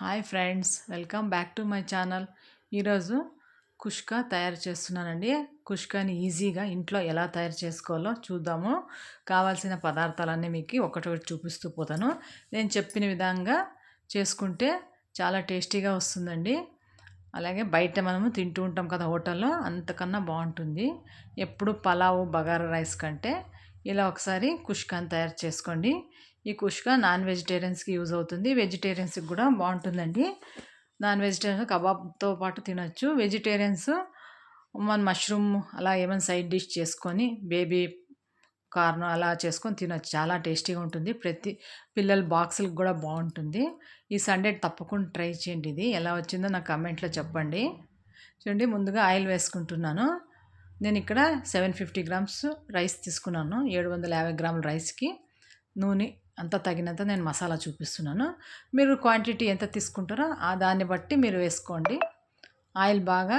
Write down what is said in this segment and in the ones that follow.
Hi friends welcome back to my channel ఈరోజు కుష్కా తయారు చేస్తున్నానండి. కుష్కాని ఈజీగా ఇంట్లో ఎలా తయారు చేసుకోవాలో చూద్దాము. కావాల్సిన పదార్థాలన్నీ మీకు ఒకటొకటి చూపిస్తూ పోతాను. నేను చెప్పిన విధంగా చేసుకుంటే చాలా టేస్టీగా వస్తుందండి. అలాగే బయట మనము తింటూ ఉంటాం కదా హోటల్లో అంతకన్నా బాగుంటుంది. ఎప్పుడు పలావు బగారా రైస్ కంటే ఇలా ఒకసారి కుష్కాని తయారు చేసుకోండి. ఈ కుష్క నాన్ వెజిటేరియన్స్కి యూజ్ అవుతుంది. వెజిటేరియన్స్కి కూడా బాగుంటుందండి. నాన్ వెజిటేరియన్ కబాబ్తో పాటు తినొచ్చు. వెజిటేరియన్స్ మన మష్రూమ్ అలా ఏమైనా సైడ్ డిష్ చేసుకొని బేబీ కార్న్ అలా చేసుకొని తినొచ్చు. చాలా టేస్టీగా ఉంటుంది. ప్రతి పిల్లల బాక్సులకు కూడా బాగుంటుంది. ఈ సండే తప్పకుండా ట్రై చేయండి ఇది. ఎలా వచ్చిందో నాకు కమెంట్లో చెప్పండి. చూడండి ముందుగా ఆయిల్ వేసుకుంటున్నాను. నేను ఇక్కడ సెవెన్ ఫిఫ్టీ గ్రామ్స్ రైస్ తీసుకున్నాను. ఏడు వందల యాభై గ్రాముల రైస్కి నూనె అంత తగినంత నేను మసాలా చూపిస్తున్నాను. మీరు క్వాంటిటీ ఎంత తీసుకుంటారో ఆ దాన్ని బట్టి మీరు వేసుకోండి. ఆయిల్ బాగా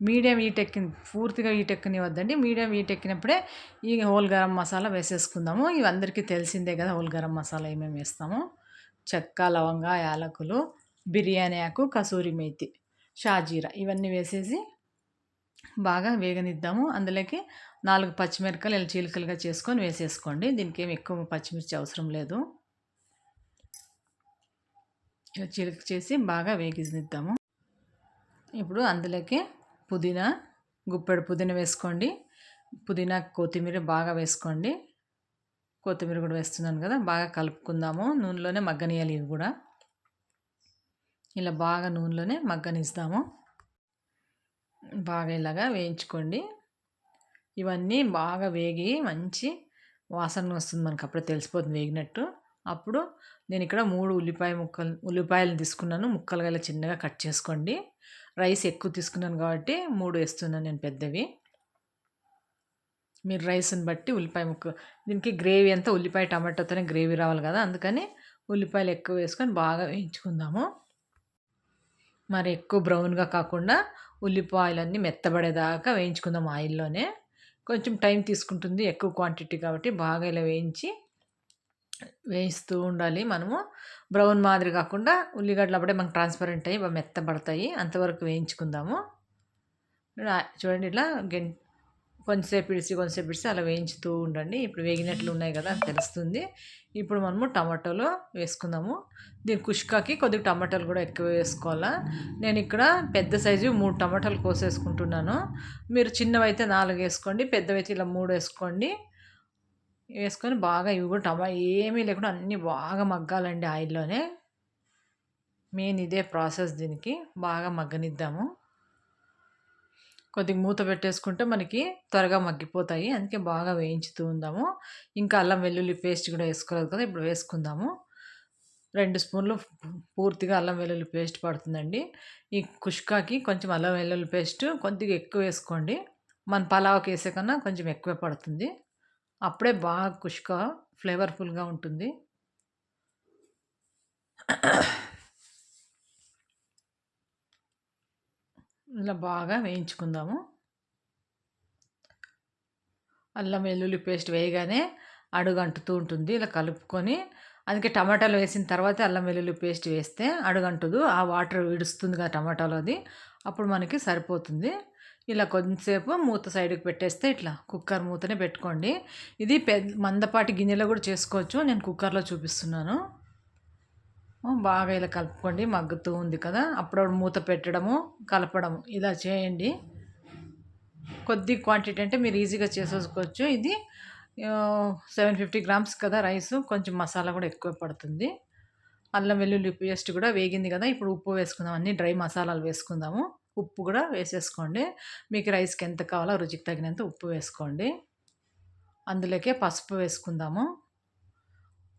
మీడియం హీట్ ఎక్కి పూర్తిగా హీట్ ఎక్కనివద్దండి మీడియం హీట్ ఎక్కినప్పుడే ఈ హోల్ గరం మసాలా వేసేసుకుందాము. ఇవి అందరికీ తెలిసిందే కదా హోల్ గరం మసాలా ఏమేమి వేస్తాము. చెక్క లవంగ యాలకులు బిర్యానీ ఆకు కసూరి మేతి షాజీరా ఇవన్నీ వేసేసి బాగా వేగనిద్దాము. అందులోకి నాలుగు పచ్చిమిరపకాయలు ఇలా చీలికలుగా చేసుకొని వేసేసుకోండి. దీనికి ఏమి ఎక్కువ పచ్చిమిర్చి అవసరం లేదు. ఇలా చీలిక చేసి బాగా వేగిద్దాము. ఇప్పుడు అందులోకి పుదీనా గుప్పెడు పుదీనా వేసుకోండి. పుదీనా కొత్తిమీర బాగా వేసుకోండి. కొత్తిమీర కూడా వేస్తున్నాను కదా బాగా కలుపుకుందాము. నూనెలోనే మగ్గనియాలి ఇవి కూడా. ఇలా బాగా నూనెలోనే మగ్గనిస్తాము. బాగా ఇలాగా వేయించుకోండి. ఇవన్నీ బాగా వేగి మంచి వాసన వస్తుంది మనకు. అప్పుడే తెలిసిపోతుంది వేగినట్టు. అప్పుడు నేను ఇక్కడ మూడు ఉల్లిపాయ ముక్కలు ఉల్లిపాయలు తీసుకున్నాను. ముక్కలుగా ఇలా చిన్నగా కట్ చేసుకోండి. రైస్ ఎక్కువ తీసుకున్నాను కాబట్టి మూడు వేస్తున్నాను నేను పెద్దవి. మీరు రైస్ని బట్టి ఉల్లిపాయ ముక్క దీనికి గ్రేవీ అంతా ఉల్లిపాయ టమాటోతోనే గ్రేవీ రావాలి కదా. అందుకని ఉల్లిపాయలు ఎక్కువ వేసుకొని బాగా వేయించుకుందాము. మరి ఎక్కువ బ్రౌన్గా కాకుండా ఉల్లిపాయలన్నీ మెత్తబడేదాకా వేయించుకుందాం ఆయిల్లోనే. కొంచెం టైం తీసుకుంటుంది ఎక్కువ క్వాంటిటీ కాబట్టి బాగా ఇలా వేయించి వేయిస్తూ ఉండాలి మనము. బ్రౌన్ మాదిరి కాకుండా ఉల్లిగడ్డలు అప్పుడే మనకు ట్రాన్స్పరెంట్ అయ్యి బాగా మెత్తబడతాయి. అంతవరకు వేయించుకుందాము. చూడండి ఇట్లా గెం కొంచెంసేపు ఇడిసి కొంచెంసేపు ఇడిసి అలా వేయించుతూ ఉండండి. ఇప్పుడు వేగినట్లు ఉన్నాయి కదా తెలుస్తుంది. ఇప్పుడు మనము టమాటోలు వేసుకుందాము. దీని కుష్కాకి కొద్దిగా టమాటాలు కూడా ఎక్కువ వేసుకోవాలా. నేను ఇక్కడ పెద్ద సైజు మూడు టమాటాలు కోసేసుకుంటున్నాను. మీరు చిన్నవైతే నాలుగు వేసుకోండి పెద్దవైతే ఇలా మూడు వేసుకోండి. వేసుకొని బాగా ఇవి కూడా టమా ఏమీ లేకుండా అన్నీ బాగా మగ్గాలండి ఆయిల్లోనే. మెయిన్ ఇదే ప్రాసెస్ దీనికి. బాగా మగ్గనిద్దాము. కొద్దిగా మూత పెట్టేసుకుంటే మనకి త్వరగా మగ్గిపోతాయి. అందుకే బాగా వేయించుతూ ఉందాము. ఇంకా అల్లం వెల్లుల్లి పేస్ట్ కూడా వేసుకోలేదు కదా ఇప్పుడు వేసుకుందాము. రెండు స్పూన్లు పూర్తిగా అల్లం వెల్లుల్లి పేస్ట్ పడుతుందండి. ఈ కుష్కాకి కొంచెం అల్లం వెల్లుల్లి పేస్ట్ కొద్దిగా ఎక్కువ వేసుకోండి. మన పలావ్కి వేసే కన్నా కొంచెం ఎక్కువ పడుతుంది. అప్పుడే బాగా కుష్క ఫ్లేవర్ఫుల్గా ఉంటుంది. ఇలా బాగా వేయించుకుందాము. అల్లం వెల్లుల్లి పేస్ట్ వేయగానే అడుగు అంటుతూ ఉంటుంది. ఇలా కలుపుకొని అందుకే టమాటాలు వేసిన తర్వాత అల్లం వెల్లుల్లి పేస్ట్ వేస్తే అడుగంటుదు ఆ వాటర్ విడుస్తుంది కదా టమాటాలో అది. అప్పుడు మనకి సరిపోతుంది. ఇలా కొంతసేపు మూత సైడ్కి పెట్టేస్తే ఇట్లా కుక్కర్ మూతనే పెట్టుకోండి. ఇది పెద్ద మందపాటి గిన్నెలో కూడా చేసుకోవచ్చు. నేను కుక్కర్లో చూపిస్తున్నాను. బాగా ఇలా కలుపుకోండి. మగ్గుతూ ఉంది కదా. అప్పుడప్పుడు మూత పెట్టడము కలపడము. ఇలా చేయండి. కొద్ది క్వాంటిటీ అంటే మీరు ఈజీగా చేసేసుకోవచ్చు. ఇది సెవెన్ ఫిఫ్టీ గ్రామ్స్ కదా రైస్ కొంచెం మసాలా కూడా ఎక్కువ పడుతుంది. అల్లం వెల్లుల్లి పేస్ట్ కూడా వేగింది కదా. ఇప్పుడు ఉప్పు వేసుకుందాం. అన్ని డ్రై మసాలాలు వేసుకుందాము. ఉప్పు కూడా వేసేసుకోండి. మీకు రైస్కి ఎంత కావాలో రుచికి తగినంత ఉప్పు వేసుకోండి. అందులోకే పసుపు వేసుకుందాము.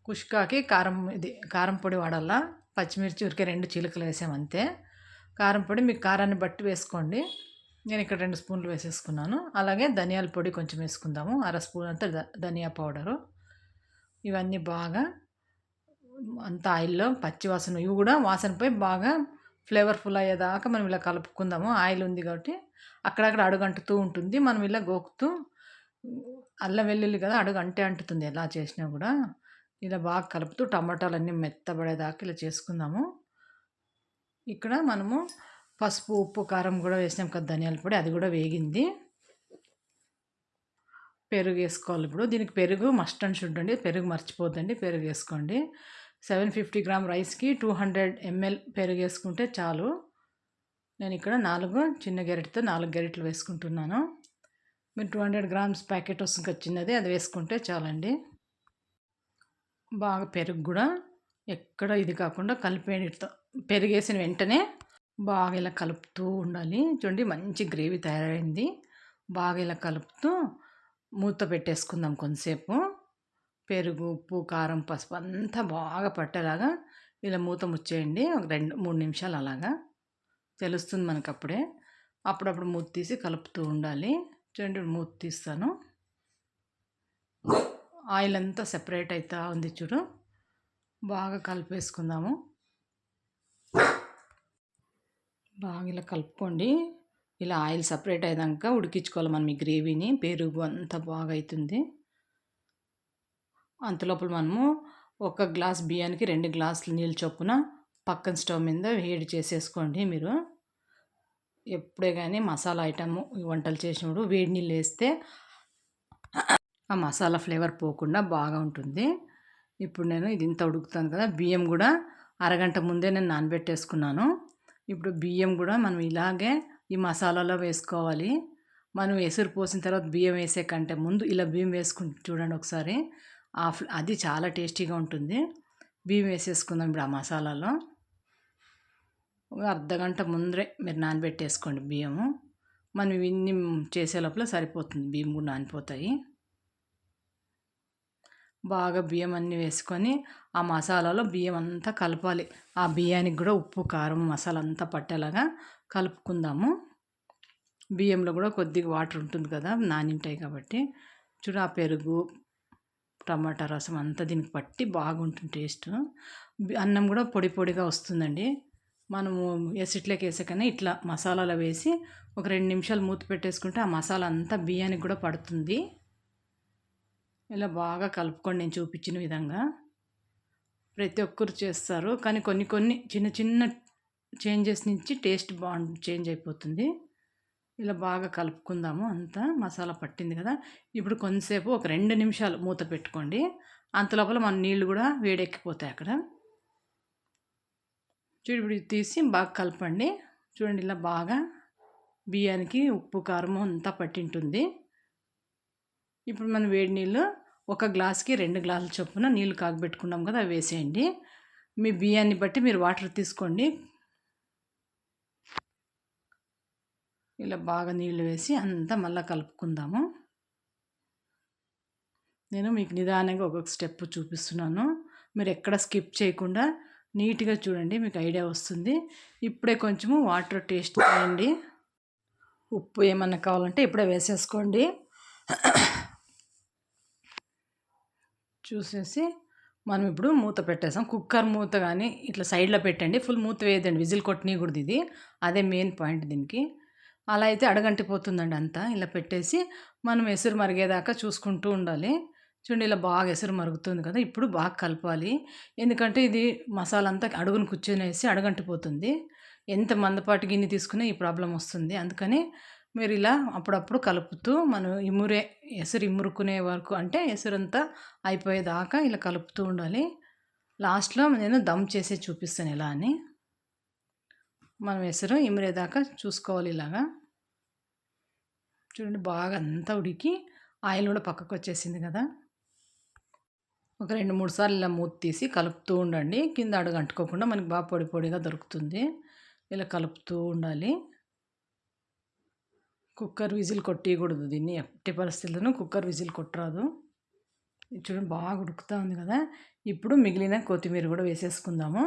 కుష్కాకి కారం ఇది కారం పొడి వాడాలా పచ్చిమిర్చి ఉరికే రెండు చిలుకలు వేసామంతే కారం పొడి మీకు కారాన్ని బట్టి వేసుకోండి. నేను ఇక్కడ రెండు స్పూన్లు వేసేసుకున్నాను. అలాగే ధనియాల పొడి కొంచెం వేసుకుందాము. అర స్పూన్ అంతా ధనియా పౌడరు. ఇవన్నీ బాగా అంత ఆయిల్లో పచ్చి వాసన ఇవి కూడా వాసనపై బాగా ఫ్లేవర్ఫుల్ అయ్యేదాకా మనం ఇలా కలుపుకుందాము. ఆయిల్ ఉంది కాబట్టి అక్కడక్కడ అడుగంటుతూ ఉంటుంది. మనం ఇలా గోకుతూ అల్లం వెల్లుల్లి కదా అడుగు అంటే అంటుతుంది. ఎలా చేసినా కూడా ఇలా బాగా కలుపుతూ టమాటాలు అన్నీ మెత్తబడేదాకా ఇలా చేసుకుందాము. ఇక్కడ మనము పసుపు ఉప్పు కారం కూడా వేసినాం కదా ధనియాల పొడి అది కూడా వేగింది. పెరుగు వేసుకోవాలి ఇప్పుడు. దీనికి పెరుగు మస్ట్ అండ్ షుడ్ అండి. పెరుగు మర్చిపోద్దండి పెరుగు వేసుకోండి. సెవెన్ ఫిఫ్టీ గ్రామ్ రైస్కి టూ హండ్రెడ్ ఎంఎల్ పెరుగు వేసుకుంటే చాలు. నేను ఇక్కడ నాలుగు చిన్న గెరెట్తో నాలుగు గెరెట్లు వేసుకుంటున్నాను. మీరు టూ హండ్రెడ్ గ్రామ్స్ ప్యాకెట్ వస్తుంది చిన్నది అది వేసుకుంటే చాలండి. బాగా పెరుగు కూడా ఎక్కడ ఇది కాకుండా కలిపేయడంతో పెరిగేసిన వెంటనే బాగా ఇలా కలుపుతూ ఉండాలి. చూడండి మంచి గ్రేవీ తయారైంది. బాగా ఇలా కలుపుతూ మూత పెట్టేసుకుందాం కొంతసేపు. పెరుగు ఉప్పు కారం పసుపు అంతా బాగా పట్టేలాగా ఇలా మూత ముచ్చేయండి. ఒక రెండు మూడు నిమిషాలు అలాగా తెలుస్తుంది మనకు అప్పుడే. అప్పుడప్పుడు మూత తీసి కలుపుతూ ఉండాలి. చూడండి మూత తీస్తాను. ఆయిల్ అంతా సెపరేట్ అవుతా ఉంది చూడు. బాగా కలిపేసుకుందాము. బాగా ఇలా కలుపుకోండి. ఇలా ఆయిల్ సపరేట్ అయ్యాక ఉడికించుకోవాలి మనం ఈ గ్రేవీని. పెరుగు అంతా బాగా అవుతుంది అంతలోపల మనము ఒక గ్లాస్ బియ్యానికి రెండు గ్లాసులు నీళ్ళు చొప్పున పక్కన స్టవ్ మీద వేడి చేసేసుకోండి మీరు. ఎప్పుడే కానీ మసాలా ఐటమ్ వంటలు చేసినప్పుడు వేడి నీళ్ళు వేస్తే ఆ మసాలా ఫ్లేవర్ పోకుండా బాగా ఉంటుంది. ఇప్పుడు నేను ఇది ఇంత ఉడుకుతాను కదా బియ్యం కూడా అరగంట ముందే నేను నానబెట్టేసుకున్నాను. ఇప్పుడు బియ్యం కూడా మనం ఇలాగే ఈ మసాలాలో వేసుకోవాలి. మనం ఎసురు పోసిన తర్వాత బియ్యం వేసే కంటే ముందు ఇలా బియ్యం వేసుకుని చూడండి ఒకసారి. ఆ అది చాలా టేస్టీగా ఉంటుంది. బియ్యం వేసేసుకుందాం ఇప్పుడు ఆ మసాలాలో. అర్ధ గంట ముందరే మీరు నానబెట్టేసుకోండి బియ్యము. మనం ఇన్ని చేసే లోపల సరిపోతుంది బియ్యం కూడా నానిపోతాయి. బాగా బియ్యం అన్నీ వేసుకొని ఆ మసాలాలో బియ్యం అంతా కలపాలి. ఆ బియ్యానికి కూడా ఉప్పు కారం మసాలా అంతా పట్టేలాగా కలుపుకుందాము. బియ్యంలో కూడా కొద్దిగా వాటర్ ఉంటుంది కదా నానింటాయి కాబట్టి. చూడ ఆ పెరుగు టమాటా రసం అంతా దీనికి పట్టి బాగుంటుంది టేస్ట్. అన్నం కూడా పొడి పొడిగా వస్తుందండి. మనము ఎసిట్లోకి వేసాకనే ఇట్లా మసాలాలో వేసి ఒక రెండు నిమిషాలు మూత పెట్టేసుకుంటే ఆ మసాలా అంతా బియ్యానికి కూడా పడుతుంది. ఇలా బాగా కలుపుకొని నేను చూపించిన విధంగా ప్రతి ఒక్కరు చేస్తారు. కానీ కొన్ని కొన్ని చిన్న చిన్న చేంజెస్ నుంచి టేస్ట్ బాగుంది చేంజ్ అయిపోతుంది. ఇలా బాగా కలుపుకుందాము. అంతా మసాలా పట్టింది కదా. ఇప్పుడు కొంతసేపు ఒక రెండు నిమిషాలు మూత పెట్టుకోండి. అంత లోపల మన నీళ్ళు కూడా వేడెక్కిపోతాయి అక్కడ. చూడు ఇప్పుడు తీసి బాగా కలపండి. చూడండి ఇలా బాగా బియ్యానికి ఉప్పు కారం అంతా పట్టింటుంది. ఇప్పుడు మనం వేడి నీళ్ళు ఒక గ్లాస్కి రెండు గ్లాసుల చొప్పున నీళ్ళు కాగబెట్టుకున్నాం కదా అవి వేసేయండి. మీ బియ్యాన్ని బట్టి మీరు వాటర్ తీసుకోండి. ఇలా బాగా నీళ్ళు వేసి అంతా మళ్ళీ కలుపుకుందాము. నేను మీకు నిదానంగా ఒక్కొక్క స్టెప్ చూపిస్తున్నాను. మీరు ఎక్కడ స్కిప్ చేయకుండా నీట్గా చూడండి మీకు ఐడియా వస్తుంది. ఇప్పుడే కొంచెము వాటర్ టేస్ట్ చేయండి. ఉప్పు ఏమన్నా కావాలంటే ఇప్పుడే వేసేసుకోండి. చూసేసి మనం ఇప్పుడు మూత పెట్టేసాం. కుక్కర్ మూత కానీ ఇట్లా సైడ్లో పెట్టండి. ఫుల్ మూత వేయదండి విజిల్ కొట్టనీయకూడదు ఇది. అదే మెయిన్ పాయింట్ దీనికి. అలా అయితే అడగంటిపోతుందండి అంతా. ఇలా పెట్టేసి మనం ఎసురు మరిగేదాకా చూసుకుంటూ ఉండాలి. చూడండి ఇలా బాగా ఎసురు మరుగుతుంది కదా. ఇప్పుడు బాగా కలపాలి. ఎందుకంటే ఇది మసాలా అంతా అడుగును కూర్చొనేసి అడగంటిపోతుంది. ఎంత మందపాటి గిన్నె తీసుకునే ఈ ప్రాబ్లం వస్తుంది. అందుకని మీరు ఇలా అప్పుడప్పుడు కలుపుతూ మనం ఇమురే ఎసురు ఇమురుకునే వరకు అంటే ఎసురంతా అయిపోయేదాకా ఇలా కలుపుతూ ఉండాలి. లాస్ట్లో నేను దమ్ చేసి చూపిస్తాను ఎలా అని. మనం ఎసురు ఇమిరేదాకా చూసుకోవాలి ఇలాగా. చూడండి బాగా అంతా ఉడికి ఆయిల్ కూడా పక్కకు వచ్చేసింది కదా. ఒక రెండు మూడు సార్లు ఇలా మూత తీసి కలుపుతూ ఉండండి. కింద అడుగు అంటుకోకుండా మనకి బాగా పొడి పొడిగా దొరుకుతుంది. ఇలా కలుపుతూ ఉండాలి. కుక్కర్ విజిల్ కొట్టేయకూడదు దీన్ని. ఎట్టి పరిస్థితుల్లోనూ కుక్కర్ విజిల్ కొట్టరాదు. చూడండి బాగా ఉడుకుతూ ఉంది కదా. ఇప్పుడు మిగిలిన కొత్తిమీర కూడా వేసేసుకుందాము.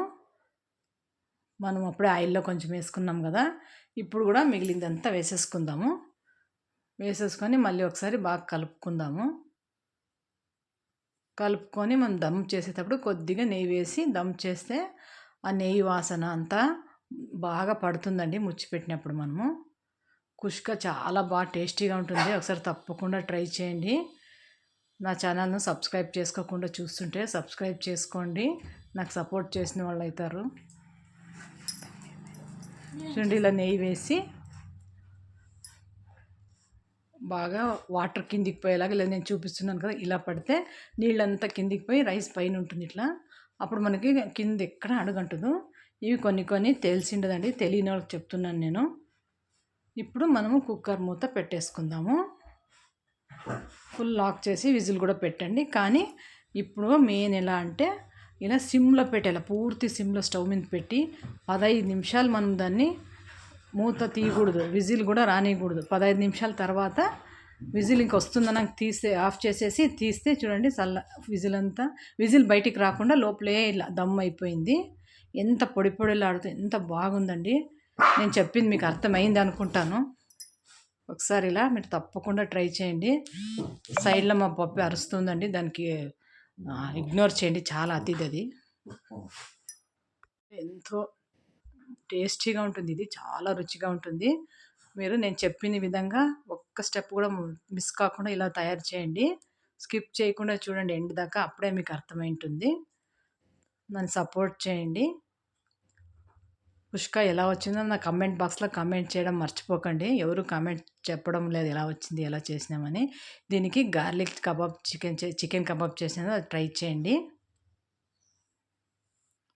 మనం అప్పుడే ఆయిల్లో కొంచెం వేసుకున్నాం కదా. ఇప్పుడు కూడా మిగిలిందంతా వేసేసుకుందాము. వేసేసుకొని మళ్ళీ ఒకసారి బాగా కలుపుకుందాము. కలుపుకొని మనం దమ్ చేసేటప్పుడు కొద్దిగా నెయ్యి వేసి దమ్ చేస్తే ఆ నెయ్యి వాసన అంతా బాగా పడుతుందండి ముచ్చిపెట్టినప్పుడు మనము. కుష్క చాలా బాగా టేస్టీగా ఉంటుంది. ఒకసారి తప్పకుండా ట్రై చేయండి. నా ఛానల్ను సబ్స్క్రైబ్ చేసుకోకుండా చూస్తుంటే సబ్స్క్రైబ్ చేసుకోండి. నాకు సపోర్ట్ చేసిన వాళ్ళు అవుతారు. చూడండి ఇలా నెయ్యి వేసి బాగా వాటర్ కిందికి పోయేలాగా ఇలా నేను చూపిస్తున్నాను కదా ఇలా పడితే నీళ్ళంతా కిందికి పోయి రైస్ పైన ఉంటుంది ఇట్లా. అప్పుడు మనకి కింద ఎక్కడ అడుగంటదు. ఇవి కొన్ని కొన్ని తెలిసిండదండి తెలియని వాళ్ళకి చెప్తున్నాను నేను. ఇప్పుడు మనము కుక్కర్ మూత పెట్టేసుకుందాము. ఫుల్ లాక్ చేసి విజిల్ కూడా పెట్టండి. కానీ ఇప్పుడు మెయిన్ ఎలా అంటే ఇలా సిమ్లో పెట్టాలి పూర్తి సిమ్లో స్టవ్ మీద పెట్టి పదహైదు నిమిషాలు మనం దాన్ని మూత తీయకూడదు విజిల్ కూడా రానియకూడదు. పదహైదు నిమిషాల తర్వాత విజిల్ ఇంక వస్తుందని తీస్తే ఆఫ్ చేసేసి తీస్తే చూడండి చల్ల విజిల్ అంతా విజిల్ బయటికి రాకుండా లోపలే ఇలా దమ్ అయిపోయింది. ఎంత పొడి పొడిలాడుతూ ఎంత బాగుందండి. నేను చెప్పింది మీకు అర్థమైంది అనుకుంటాను. ఒకసారి ఇలా మీరు తప్పకుండా ట్రై చేయండి. సైడ్లో మా పప్పు అరుస్తుందండి. దానికి ఇగ్నోర్ చేయండి. చాలా అతిథి అది. ఎంతో టేస్టీగా ఉంటుంది ఇది. చాలా రుచిగా ఉంటుంది. మీరు నేను చెప్పిన విధంగా ఒక్క స్టెప్ కూడా మిస్ కాకుండా ఇలా తయారు చేయండి. స్కిప్ చేయకుండా చూడండి. ఎండ్ దాకా అప్పుడే మీకు అర్థమై ఉంటుంది. నన్ను సపోర్ట్ చేయండి. పుష్క ఎలా వచ్చిందో నా కమెంట్ బాక్స్లో కమెంట్ చేయడం మర్చిపోకండి. ఎవరు కమెంట్ చెప్పడం లేదు ఎలా వచ్చింది ఎలా చేసినామని. దీనికి garlic kebab chicken chicken kebab చేసినా అది ట్రై చేయండి.